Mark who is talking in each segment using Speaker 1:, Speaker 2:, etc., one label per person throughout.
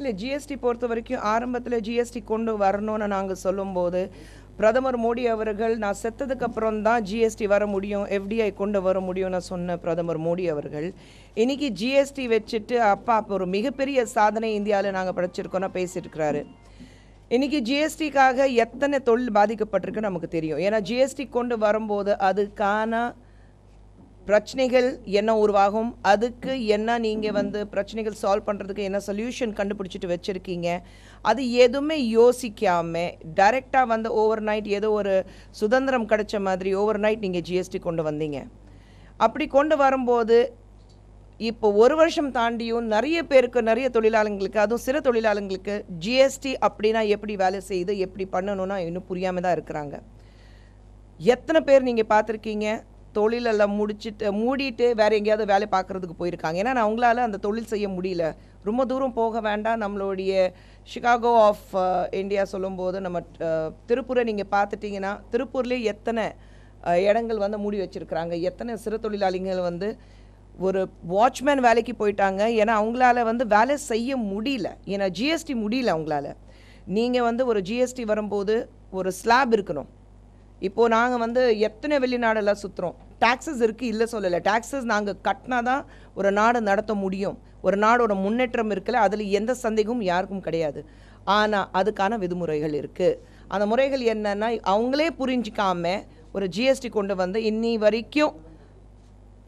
Speaker 1: இல்லை ஜிஎஸ்டி பொறுத்த வரைக்கும் ஆரம்பத்தில் ஜிஎஸ்டி கொண்டு வரணும்னு நாங்கள் சொல்லும்போது பிரதமர் மோடி அவர்கள் நான் செத்ததுக்கு அப்புறம் தான் ஜிஎஸ்டி வர முடியும் எஃப்டிஐ கொண்டு வர முடியும்னு சொன்ன பிரதமர் மோடி அவர்கள். இன்னைக்கு ஜிஎஸ்டி வச்சுட்டு அப்பா அப்போ ஒரு மிகப்பெரிய சாதனை இந்தியாவில் நாங்கள் படைச்சிருக்கோன்னா பேசியிருக்கிறாரு இன்னைக்கு ஜிஎஸ்டிக்காக எத்தனை தொழில் பாதிக்கப்பட்டிருக்கு நமக்கு தெரியும். ஏன்னா ஜிஎஸ்டி கொண்டு வரும்போது அதுக்கான பிரச்சனைகள் என்ன உருவாகும்? அதுக்கு என்ன நீங்கள் வந்து பிரச்சனைகள் சால்வ் பண்ணுறதுக்கு என்ன சொல்யூஷன் கண்டுபிடிச்சிட்டு வச்சுருக்கீங்க? அது எதுவுமே யோசிக்காமல் டைரெக்டாக வந்து ஓவர் நைட் ஏதோ ஒரு சுதந்திரம் கிடைச்ச மாதிரி ஓவர் நைட் நீங்கள் ஜிஎஸ்டி கொண்டு வந்தீங்க. அப்படி கொண்டு வரும்போது இப்போ ஒரு வருஷம் தாண்டியும் நிறைய பேருக்கு நிறைய தொழிலாளங்களுக்கு அதுவும் சிறு தொழிலாளங்களுக்கு ஜிஎஸ்டி அப்படின்னா எப்படி வேலை செய்யுது எப்படி பண்ணணும்னா இன்னும் புரியாமல் தான் இருக்கிறாங்க. எத்தனை பேர் நீங்கள் பார்த்துருக்கீங்க? தொழிலெல்லாம் முடிச்சுட்டு மூடிட்டு வேறு எங்கேயாவது வேலை பார்க்குறதுக்கு போயிருக்காங்க. ஏன்னா நான் அவங்களால அந்த தொழில் செய்ய முடியல. ரொம்ப தூரம் போக வேண்டாம். நம்மளுடைய சிகாகோ ஆஃப் இந்தியா சொல்லும்போது நம்ம திருப்பூரை நீங்கள் பார்த்துட்டிங்கன்னா திருப்பூர்லேயே எத்தனை இடங்கள் வந்து மூடி வச்சுருக்குறாங்க. எத்தனை சிறு தொழிலாளிகள் வந்து ஒரு வாட்ச்மேன் வேலைக்கு போயிட்டாங்க. ஏன்னா அவங்களால வந்து வேலை செய்ய முடியல. ஏன்னா ஜிஎஸ்டி முடியல அவங்களால. நீங்கள் வந்து ஒரு ஜிஎஸ்டி வரும்போது ஒரு ஸ்லாப் இருக்கணும். இப்போது நாங்கள் வந்து எத்தனை வெளிநாடெல்லாம் சுற்றுறோம் டாக்ஸஸ் இருக்குது இல்லை சொல்லலை. டாக்ஸஸ் நாங்கள் கட்டினா தான் ஒரு நாடு நடத்த முடியும். ஒரு நாடோட முன்னேற்றம் இருக்குல்ல அதில் எந்த சந்தேகமும் யாருக்கும் கிடையாது. ஆனால் அதுக்கான விதிமுறைகள் இருக்குது அந்த முறைகள் என்னென்னா அவங்களே புரிஞ்சிக்காம ஒரு ஜிஎஸ்டி கொண்டு வந்து இன்னி வரைக்கும்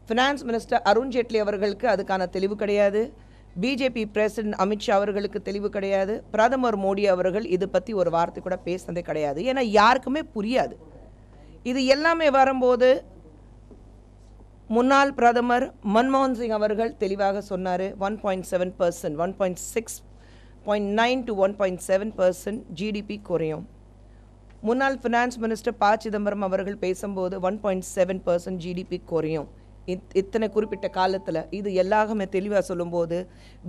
Speaker 1: ஃபினான்ஸ் மினிஸ்டர் அருண் ஜேட்லி அவர்களுக்கு அதுக்கான தெளிவு கிடையாது. பிஜேபி பிரசிடென்ட் அமித்ஷா அவர்களுக்கு தெளிவு கிடையாது. பிரதமர் மோடி அவர்கள் இது பற்றி ஒரு வார்த்தை கூட பேசினதே கிடையாது. ஏன்னா யாருக்குமே புரியாது. இது எல்லாமே வரும்போது முன்னாள் பிரதமர் மன்மோகன் சிங் அவர்கள் தெளிவாக சொன்னார் one point seven percent one point six point nine to one point seven percent GDP குறையும். முன்னாள் ஃபினான்ஸ் மினிஸ்டர் ப சிதம்பரம் அவர்கள் பேசும்போது one point seven percent GDP குறையும். இத் இத்தனை குறிப்பிட்ட காலத்தில் இது எல்லாருமே தெளிவாக சொல்லும்போது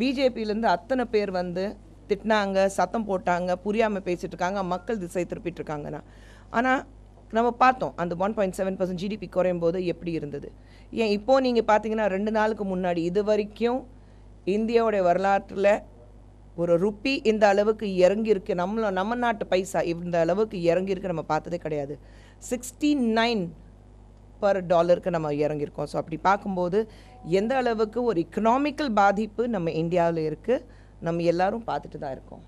Speaker 1: பிஜேபியிலேருந்து அத்தனை பேர் வந்து திட்டினாங்க சத்தம் போட்டாங்க புரியாமல் பேசிகிட்ருக்காங்க இருக்காங்க மக்கள் திசை திருப்பிட்டு இருக்காங்கன்னா ஆனால் நம்ம பார்த்தோம் அந்த one point seven percent GDP குறையும் போது எப்படி இருந்தது? ஏன் இப்போது நீங்கள் பார்த்தீங்கன்னா ரெண்டு நாளுக்கு முன்னாடி இது வரைக்கும் இந்தியாவுடைய வரலாற்றில் ஒரு ருப்பி இந்த அளவுக்கு இறங்கியிருக்கு. நம்மள நம்ம நாட்டு பைசா இந்த அளவுக்கு இறங்கியிருக்கு நம்ம பார்த்ததே கிடையாது. சிக்ஸ்டி நைன் பர் டாலருக்கு நம்ம இறங்கியிருக்கோம். ஸோ அப்படி பார்க்கும்போது எந்த அளவுக்கு ஒரு எக்கனாமிக்கல் பாதிப்பு நம்ம இந்தியாவில் இருக்குது நம்ம எல்லாரும் பார்த்துட்டு தான் இருக்கோம்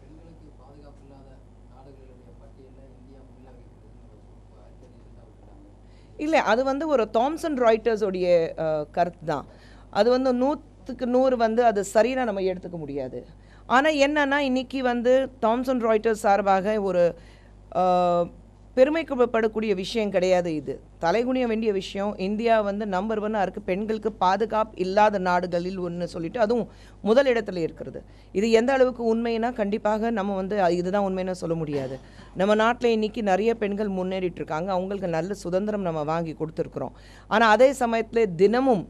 Speaker 2: பெண்களுக்கு பாதுகாப்பு இல்லாத நாடுகளுடைய பட்டியலில் இந்தியா முன்னிலை வைக்கிறதுன்னு ஒரு அறிக்கை விட்டாங்க
Speaker 1: இல்லை அது வந்து ஒரு தாம்சன் ராய்டர்ஸோடைய கருத்து தான் அது வந்து நூற்றுக்கு நூறு வந்து அது சரியாக நம்ம எடுத்துக்க முடியாது. ஆனால் என்னன்னா இன்றைக்கி வந்து தாம்சன் ராய்டர்ஸ் சார்பாக ஒரு அஹ், விஷயம் கிடையாது இது. தலைகுனிய வேண்டிய விஷயம் இந்தியா வந்து நம்பர் ஒன்னாக இருக்குது பெண்களுக்கு பாதுகாப்பு இல்லாத நாடுகளில் ஒன்று சொல்லிட்டு அதுவும் முதல் இடத்துல இருக்கிறது. இது எந்த அளவுக்கு உண்மைனா கண்டிப்பாக நம்ம வந்து இதுதான் உண்மைன்னு சொல்ல முடியாது. நம்ம நாட்டில் இன்னைக்கு நிறைய பெண்கள் முன்னேறிட்டு இருக்காங்க அவங்களுக்கு நல்ல சுதந்திரம் நம்ம வாங்கி கொடுத்துருக்குறோம். ஆனால் அதே சமயத்தில் தினமும்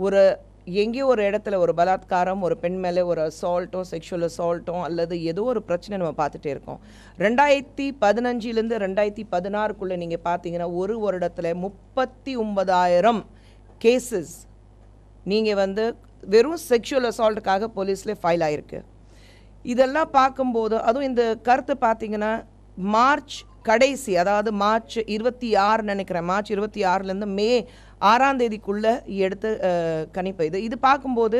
Speaker 1: ஒரு எங்கேயோ ஒரு இடத்துல ஒரு பலாத்காரம் ஒரு பெண் மேலே ஒரு அசால்ட்டோ செக்ஷுவல் அசால்ட்டோ அல்லது ஏதோ ஒரு பிரச்சனை நம்ம பார்த்துட்டே இருக்கோம். ரெண்டாயிரத்தி பதினஞ்சிலேருந்து ரெண்டாயிரத்தி பதினாறுக்குள்ளே நீங்கள் பார்த்தீங்கன்னா ஒரு வருடத்தில் முப்பத்தி ஒன்பதாயிரம் கேசஸ் நீங்கள் வந்து வெறும் செக்ஷுவல் அசால்ட்டுக்காக போலீஸில் ஃபைல் ஆகிருக்கு இதெல்லாம் பார்க்கும்போது அதுவும் இந்த கருத்து பார்த்தீங்கன்னா மார்ச் கடைசி அதாவது மார்ச் இருபத்தி ஆறு நினைக்கிறேன். மார்ச் இருபத்தி ஆறுலேருந்து மே ஆறாம் தேதிக்குள்ளே எடுத்து கணிப்பு. இது இது பார்க்கும்போது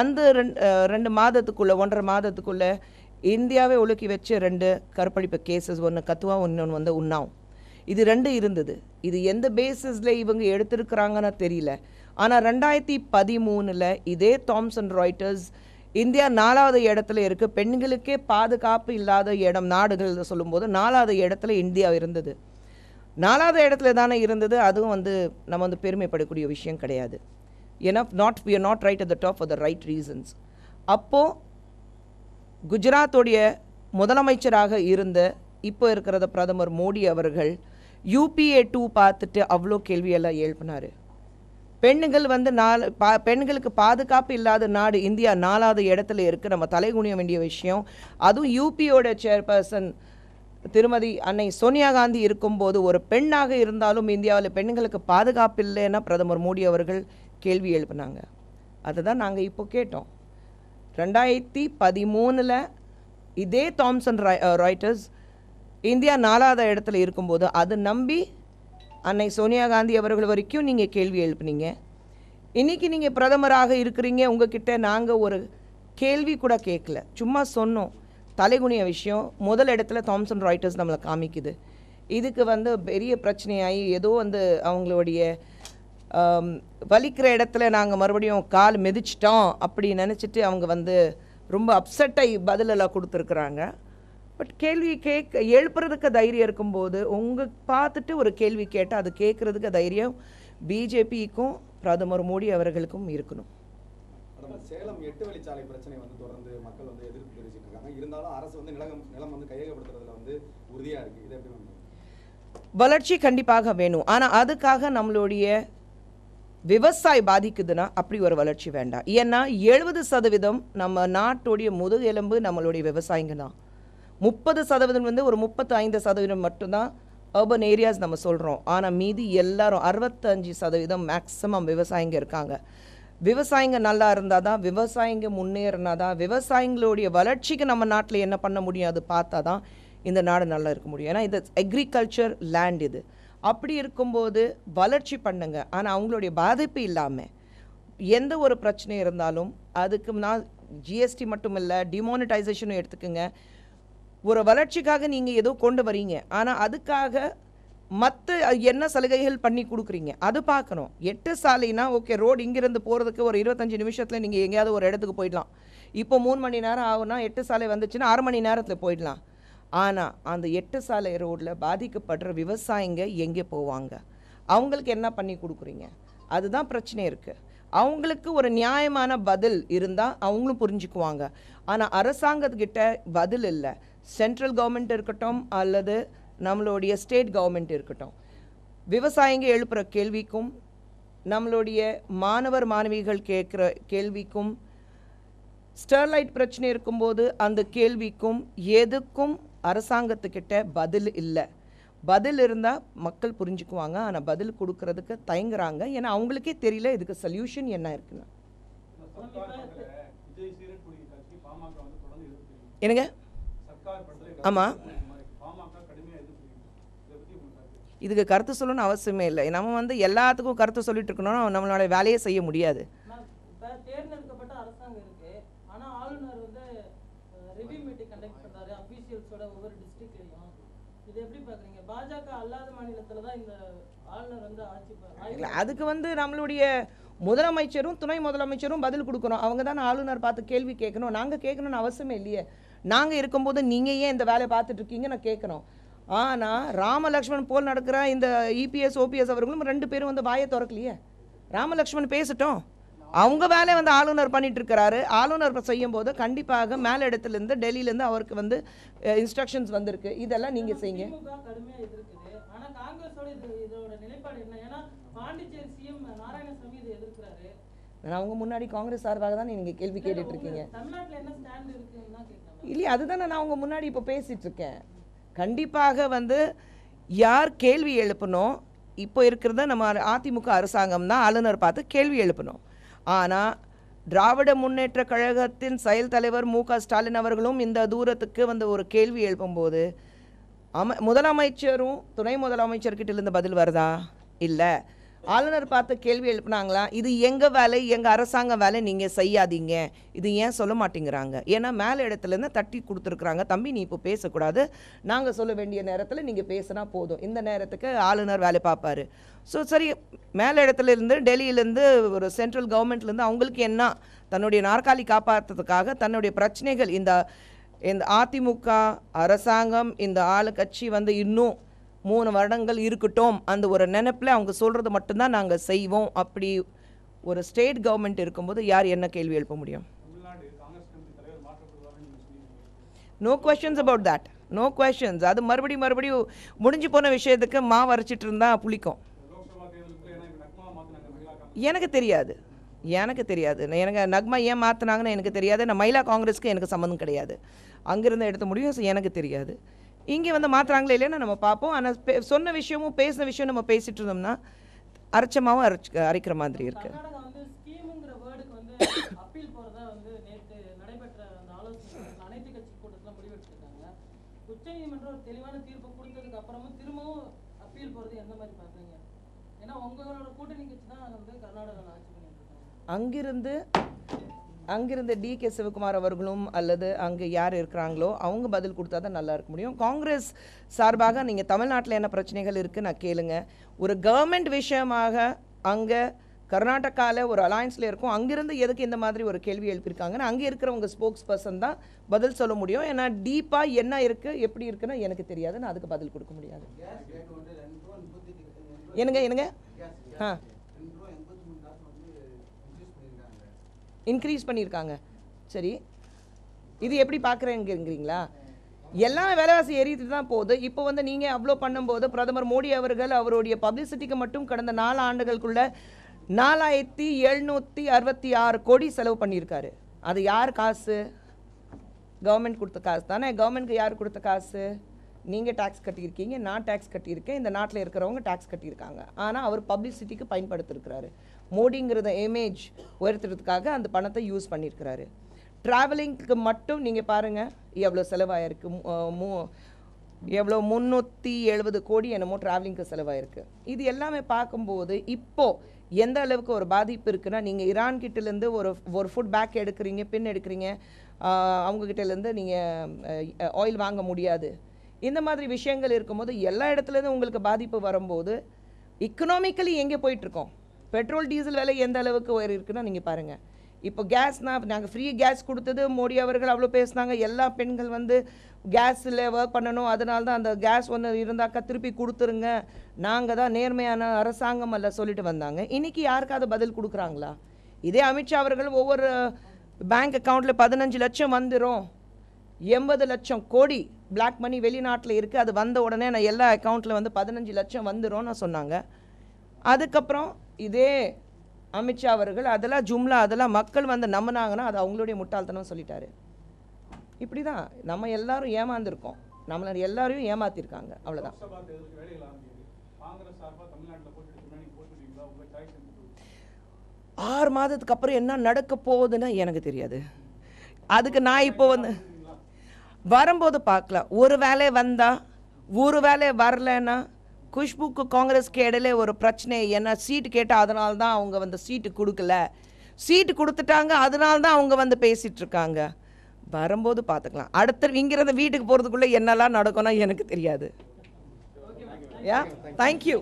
Speaker 1: அந்த ரெண்டு ரெண்டு மாதத்துக்குள்ளே ஒன்றரை மாதத்துக்குள்ளே இந்தியாவை உலுக்கி வச்சு ரெண்டு கற்பழிப்பு கேசஸ் ஒன்று கத்துவா இன்னொன்று வந்து உண்ணாவும். இது ரெண்டு இருந்தது. இது எந்த பேசிஸில் இவங்க எடுத்திருக்கிறாங்கன்னு தெரியல. ஆனால் ரெண்டாயிரத்தி பதிமூணில் இதே தாம்சன் ராய்ட்டர்ஸ் இந்தியா நாலாவது இடத்துல இருக்குது பெண்களுக்கே பாதுகாப்பு இல்லாத இடம் நாடுகள் சொல்லும்போது நாலாவது இடத்துல இந்தியா இருந்தது. நாலாவது இடத்துல தானே இருந்தது அதுவும் வந்து நம்ம வந்து பெருமைப்படக்கூடிய விஷயம் கிடையாது. ஏன்னா not we not right at the top for the right reasons அப்போது குஜராத்துடைய முதலமைச்சராக இருந்த இப்போ இருக்கிறத பிரதமர் மோடி அவர்கள் யூபிஏ டூ பார்த்துட்டு அவ்வளோ கேள்வியெல்லாம் எழுப்பினார். பெண்கள் வந்து நாலு பா பெண்களுக்கு பாதுகாப்பு இல்லாத நாடு இந்தியா நாலாவது இடத்துல இருக்குது நம்ம தலைகுனிய வேண்டிய விஷயம். அதுவும் யூபியோட சேர்பர்சன் திருமதி அன்னை சோனியா காந்தி இருக்கும்போது ஒரு பெண்ணாக இருந்தாலும் இந்தியாவில் பெண்களுக்கு பாதுகாப்பு இல்லைன்னா பிரதமர் மோடி அவர்கள் கேள்வி எழுப்பினாங்க. அதை தான் நாங்கள் இப்போ கேட்டோம். ரெண்டாயிரத்தி பதிமூணில் இதே தாம்சன் ராய் ராய்டர்ஸ் இந்தியா நாலாவது இடத்துல இருக்கும்போது அது நம்பி அன்னை சோனியா காந்தி அவர்கள் வரைக்கும் நீங்கள் கேள்வி எழுப்புனீங்க. இன்றைக்கி நீங்கள் பிரதமராக இருக்கிறீங்க. உங்ககிட்ட நாங்கள் ஒரு கேள்வி கூட கேட்கல சும்மா சொன்னோம். தலைகுனிய விஷயம். முதல் இடத்துல தாம்சன் ராய்ட்டர்ஸ் நம்மளை காமிக்குது. இதுக்கு வந்து பெரிய பிரச்சனையாகி ஏதோ வந்து அவங்களுடைய வலிக்கிற இடத்துல நாங்கள் மறுபடியும் கால் மிதிச்சிட்டோம் அப்படி நினச்சிட்டு அவங்க வந்து ரொம்ப அப்செட்டாகி பதிலெல்லாம் கொடுத்துருக்குறாங்க. பட் கேள்வி கேட்க எழுப்புறதுக்கு தைரியம் இருக்கும்போது உங்கள் பார்த்துட்டு ஒரு கேள்வி கேட்டால் அது கேட்குறதுக்கு தைரியம். பிஜேபிக்கும் பிரதமர் மோடி அவர்களுக்கும் இருக்கணும்.
Speaker 3: மேடம் சேலம் எட்டு வழிச்சாலை பிரச்சனை வந்து தொடர்ந்து மக்கள் வந்து எதிர்ப்பு தெரிவிச்சுட்டு இருக்காங்க. இருந்தாலும் அரசு வந்து நிலம் நிலம் வந்து கையகப்படுத்துறதுல வந்து உறுதியா இருக்கு. இதை எப்படி வந்து
Speaker 1: வளர்ச்சி கண்டிப்பாக வேணும். ஆனால் அதுக்காக நம்மளுடைய விவசாயி பாதிக்குதுன்னா அப்படி ஒரு வளர்ச்சி வேண்டாம். ஏன்னா எழுபது சதவீதம் நம்ம நாட்டுடைய முதுகெலும்பு நம்மளுடைய விவசாயிங்க தான். முப்பது சதவீதம் வந்து ஒரு முப்பத்து ஐந்து சதவீதம் மட்டும்தான் அர்பன் ஏரியாஸ் நம்ம சொல்கிறோம் ஆனால் மீதி எல்லாரும் அறுபத்தஞ்சு சதவீதம் மேக்ஸிமம் விவசாயிங்க இருக்காங்க. விவசாயிங்க நல்லா இருந்தால் தான் விவசாயிங்க முன்னேறினா தான் விவசாயிங்களுடைய வளர்ச்சிக்கு நம்ம நாட்டில் என்ன பண்ண முடியும்? அது பார்த்தா தான் இந்த நாடு நல்லா இருக்க முடியும். ஏன்னா இது அக்ரிகல்ச்சர் லேண்ட் இது. அப்படி இருக்கும்போது வளர்ச்சி பண்ணுங்க. ஆனால் அவங்களுடைய பாதிப்பு இல்லாமல் எந்த ஒரு பிரச்சனை இருந்தாலும் அதுக்கு நான் ஜிஎஸ்டி மட்டும் இல்லை டிமானிட்டைசேஷனும் எடுத்துக்கோங்க. ஒரு வளர்ச்சிக்காக நீங்கள் ஏதோ கொண்டு வரீங்க. ஆனால் அதுக்காக மற்ற என்ன சலுகைகள் பண்ணி கொடுக்குறீங்க? அது பார்க்கணும். எட்டு சாலைனா ஓகே ரோடு இங்கேருந்து போகிறதுக்கு ஒரு இருபத்தஞ்சு நிமிஷத்தில் நீங்கள் எங்கேயாவது ஒரு இடத்துக்கு போயிடலாம். இப்போ மூணு மணி நேரம் ஆகும்னா எட்டு சாலை வந்துச்சுன்னா அரை மணி நேரத்தில் போயிடலாம். ஆனால் அந்த எட்டு சாலை ரோட்டில் பாதிக்கப்படுற விவசாயிங்க எங்கே போவாங்க? அவங்களுக்கு என்ன பண்ணி கொடுக்குறீங்க? அதுதான் பிரச்சனை இருக்குது அவங்களுக்கு ஒரு நியாயமான பதில் இருந்தால் அவங்களும் புரிஞ்சுக்குவாங்க. ஆனால் அரசாங்கத்துக்கிட்ட பதில் இல்லை. சென்ட்ரல் கவர்மெண்ட் இருக்கட்டும் அல்லது நம்மளுடைய ஸ்டேட் கவர்மெண்ட் இருக்கட்டும் விவசாயிங்க எழுப்புகிற கேள்விக்கும் நம்மளுடைய மாணவர் மாணவிகள் கேட்குற கேள்விக்கும் ஸ்டெர்லைட் பிரச்சனை இருக்கும்போது அந்த கேள்விக்கும் எதுக்கும் அரசாங்கத்துக்கிட்ட பதில் இல்லை பதில் இருந்தால் மக்கள் புரிஞ்சுக்குவாங்க ஆனால் பதில் கொடுக்கறதுக்கு தயங்குறாங்க ஏன்னா அவங்களுக்கே தெரியல இதுக்கு சொல்யூஷன் என்ன இருக்குன்னு
Speaker 4: என்னங்க ஆமாம் கட்சி பாமக வந்து தொடர்ந்து எதிர்ப்பு தெரிவிக்குது.
Speaker 1: என்னங்க
Speaker 4: சர்க்கார் பண்றது
Speaker 1: ஆமா.
Speaker 4: இந்த மாதிரி பாமக கடுமையா எதிர்ப்பு தெரிவிக்குது. இதை பத்தி உங்களுக்கு கருத்து?
Speaker 1: இதுக்கு கருத்து சொல்லணும்னு அவசியமே இல்லை. நம்ம வந்து எல்லாத்துக்கும் கருத்து சொல்லிட்டு இருக்கணும் நம்மளோட வேலையை செய்ய முடியாது. இல்லை அதுக்கு வந்து நம்மளுடைய முதலமைச்சரும் துணை முதலமைச்சரும் பதில் கொடுக்கணும். அவங்க தான் ஆளுநர் பார்த்து கேள்வி கேட்கணும். நாங்கள் கேட்கணும்னு அவசியமே இல்லையே. நாங்கள் இருக்கும்போது நீங்கள் ஏன் இந்த வேலையை பார்த்துட்டு இருக்கீங்க நான் கேட்கணும். ஆனால் ராமலக்ஷ்மண் போல் நடக்கிற இந்த இபிஎஸ் ஓபிஎஸ் அவர்களும் ரெண்டு பேரும் வந்து வாயை திறக்கலையே. ராமலக்ஷ்மண் பேசட்டும். அவங்க வேலையை வந்து ஆளுநர் பண்ணிட்டு இருக்கிறாரு. ஆளுநர் செய்யும் போது கண்டிப்பாக மேல் இடத்துலேருந்து டெல்லியிலேருந்து அவருக்கு வந்து இன்ஸ்ட்ரக்ஷன்ஸ் வந்திருக்கு. இதெல்லாம் நீங்கள் செய்யுங்க. அவங்க முன்னாடி காங்கிரஸ் சார்பாக தான் நீங்கள் கேள்வி கேட்டுட்டு இருக்கீங்க. இல்லையா அதுதானே நான் உங்க முன்னாடி இப்போ பேசிட்டு இருக்கேன். கண்டிப்பாக வந்து யார் கேள்வி எழுப்பணும்? இப்போ இருக்கிறத நம்ம அதிமுக அரசாங்கம் தான் ஆளுநர் பார்த்து கேள்வி எழுப்பணும். ஆனால் திராவிட முன்னேற்ற கழகத்தின் செயல் தலைவர் மு க ஸ்டாலின் அவர்களும் இந்த தூரத்துக்கு வந்து ஒரு கேள்வி எழுப்பும்போது அம முதலமைச்சரும் துணை முதலமைச்சர்கிட்ட இருந்து பதில் வருதா? இல்லை. ஆளுநர் பார்த்து கேள்வி எழுப்புனாங்களா? இது எங்கள் வேலை? எங்கள் அரசாங்க வேலை? நீங்கள் செய்யாதீங்க. இது ஏன் சொல்ல மாட்டேங்கிறாங்க? ஏன்னா மேலே இடத்துலேருந்து தட்டி கொடுத்துருக்குறாங்க. தம்பி நீ இப்போ பேசக்கூடாது. நாங்கள் சொல்ல வேண்டிய நேரத்தில் நீங்கள் பேசினா போதும். இந்த நேரத்துக்கு ஆளுநர் வேலை பார்ப்பாரு. ஸோ சரி மேலே இடத்துல இருந்து டெல்லியிலேருந்து ஒரு சென்ட்ரல் கவர்மெண்ட்லேருந்து அவங்களுக்கு என்ன? தன்னுடைய நாற்காலி காப்பாற்றுறதுக்காக தன்னுடைய பிரச்சனைகள் இந்த இந்த அதிமுக அரசாங்கம் இந்த ஆளு கட்சி வந்து இன்னும் மூணு வருடங்கள் இருக்கட்டும். அந்த ஒரு நினைப்பில் அவங்க சொல்கிறது மட்டும்தான் நாங்கள் செய்வோம். அப்படி ஒரு ஸ்டேட் கவர்மெண்ட் இருக்கும்போது யார் என்ன கேள்வி எழுப்ப முடியும்? No questions about that no questions அது மறுபடியும் மறுபடியும் முடிஞ்சு போன விஷயத்துக்கு மா வரைச்சிட்டு இருந்தா புளிக்கும். எனக்கு தெரியாது. எனக்கு தெரியாது. நான் எனக்கு நக்மா ஏன் மாற்றினாங்கன்னு எனக்கு தெரியாது. நான் மயிலா காங்கிரஸ்க்கு எனக்கு சம்மந்தம் கிடையாது. அங்கேருந்து எடுத்த முடியும். எனக்கு தெரியாது. இங்கே வந்து மாற்றுறாங்களே இல்லைன்னா நம்ம பார்ப்போம். ஆனால் பே சொன்ன விஷயமும் பேசின விஷயம் நம்ம பேசிட்டு இருந்தோம்னா அரைச்சமாகவும் அரைச்சு அரைக்கிற மாதிரி
Speaker 5: இருக்கு.
Speaker 1: அங்கிருந்து அங்கிருந்து டி கே சிவகுமார் அவர்களும் அல்லது அங்கே யார் இருக்கிறாங்களோ அவங்க பதில் கொடுத்தா தான் நல்லா இருக்க முடியும். காங்கிரஸ் சார்பாக நீங்கள் தமிழ்நாட்டில் என்ன பிரச்சனைகள் இருக்குது நான் கேளுங்க. ஒரு கவர்மெண்ட் விஷயமாக அங்கே கர்நாடகாவில் ஒரு அலையன்ஸில் இருக்கும். அங்கிருந்து எதுக்கு இந்த மாதிரி ஒரு கேள்வி எழுப்பியிருக்காங்கன்னு அங்கே இருக்கிறவங்க ஸ்போக்ஸ் பர்சன் தான் பதில் சொல்ல முடியும். ஏன்னா டீப்பாக என்ன இருக்குது எப்படி இருக்குன்னு எனக்கு தெரியாது. நான் அதுக்கு பதில் கொடுக்க முடியாது. என்னங்க என்னங்க? ஆ
Speaker 2: ரெண்டு ரூபா எண்பத்தி மூணு காசு வந்து இன்க்ரீஸ் பண்ணியிருக்காங்க
Speaker 1: இன்க்ரீஸ் பண்ணியிருக்காங்க. சரி இது எப்படி பார்க்குறேங்கிறீங்களா? எல்லாமே விலைவாசி ஏறிட்டு தான் போகுது. இப்போ வந்து நீங்கள் அவ்வளோ பண்ணும்போது பிரதமர் மோடி அவர்கள் அவருடைய பப்ளிசிட்டிக்கு மட்டும் கடந்த நாலு ஆண்டுகளுக்குள்ள நாலாயிரத்தி எழுநூற்றி அறுபத்தி ஆறு கோடி செலவு பண்ணியிருக்காரு. அது யார் காசு? கவர்மெண்ட் கொடுத்த காசு தானே? கவர்மெண்ட்க்கு யார் கொடுத்த காசு? நீங்கள் டேக்ஸ் கட்டியிருக்கீங்க நான் டேக்ஸ் கட்டியிருக்கேன். இந்த நாட்டில் இருக்கிறவங்க டேக்ஸ் கட்டியிருக்காங்க. ஆனால் அவர் பப்ளிசிட்டிக்கு பயன்படுத்திருக்கிறாரு மோடிங்கிறத இமேஜ் உயர்த்துறதுக்காக அந்த பணத்தை யூஸ் பண்ணியிருக்கிறாரு ட்ராவலிங்க்கு மட்டும் நீங்கள் பாருங்கள் எவ்வளோ செலவாயிருக்கு? மு- மூ- எவ்வளோ? முந்நூற்றி எழுபது கோடி என்னமோ ட்ராவலிங்க்கு செலவாயிருக்கு. இது எல்லாமே பார்க்கும்போது இப்போது எந்த அளவுக்கு ஒரு பாதிப்பு இருக்குன்னா நீங்கள் ஈரான் கிட்டேருந்து ஒரு ஒரு ஃபுட் பேக் எடுக்கிறீங்க பின் எடுக்கிறீங்க அவங்கக்கிட்டேருந்து அவங்க கிட்டேருந்து நீங்கள் ஆயில் வாங்க முடியாது. இந்த மாதிரி விஷயங்கள் இருக்கும்போது எல்லா இடத்துலேருந்து உங்களுக்கு பாதிப்பு வரும்போது இக்கனாமிக்கலி எங்கே போயிட்டுருக்கோம்? பெட்ரோல் டீசல் விலை எந்த அளவுக்கு உயர் இருக்குன்னா நீங்கள் பாருங்கள் இப்போ கேஸ்னால் நாங்கள் ஃப்ரீ கேஸ் கொடுத்தது மோடி அவர்கள் அவ்வளோ பேசுனாங்க. எல்லா பெண்கள் வந்து கேஸில் ஒர்க் பண்ணணும். அதனால தான் அந்த கேஸ் ஒன்று இருந்தாக்கா திருப்பி கொடுத்துருங்க. நாங்கள் தான் நேர்மையான அரசாங்கம் அல்ல சொல்லிட்டு வந்தாங்க. இன்னைக்கு யாருக்காவது பதில் கொடுக்குறாங்களா? இதே அமித்ஷா அவர்கள் ஒவ்வொரு பேங்க் அக்கௌண்ட்டில் பதினஞ்சு லட்சம் வந்துடும் எண்பது லட்சம் கோடி பிளாக் மணி வெளிநாட்டில் இருக்குது அது வந்த உடனே நான் எல்லா அக்கௌண்ட்டில் வந்து பதினஞ்சு லட்சம் வந்துரும்னு சொன்னாங்க. அதுக்கப்புறம் இதே அமித்ஷா அவர்கள் அதெல்லாம் ஜும்லா அதெல்லாம் மக்கள் வந்து நம்பினாங்கன்னா அது அவங்களுடைய முட்டாள்தனம் சொல்லிட்டாரு. இப்படி தான் நம்ம எல்லாரும் ஏமாந்துருக்கோம். நம்மளை எல்லாரையும் ஏமாத்திருக்காங்க. அவ்வளோதான் ஆறு மாதத்துக்கு அப்புறம் என்ன நடக்க போகுதுன்னு எனக்கு தெரியாது. அதுக்கு நான் இப்போ வந்து வரும்போது பார்க்கலாம். ஒரு வேலை வந்தா ஒரு வேலை வரலைன்னா குஷ்புக்கு காங்கிரஸ்க்கு இடையில ஒரு பிரச்சனை. ஏன்னா சீட்டு கேட்டால் அதனால தான் அவங்க வந்து சீட்டு கொடுக்கல. சீட்டு கொடுத்துட்டாங்க அதனால தான் அவங்க வந்து பேசிகிட்ருக்காங்க வரும்போது பார்த்துக்கலாம். அடுத்த இங்கிருந்து வீட்டுக்கு போகிறதுக்குள்ளே என்னெல்லாம் நடக்கும்னா எனக்கு தெரியாது. Yeah thank you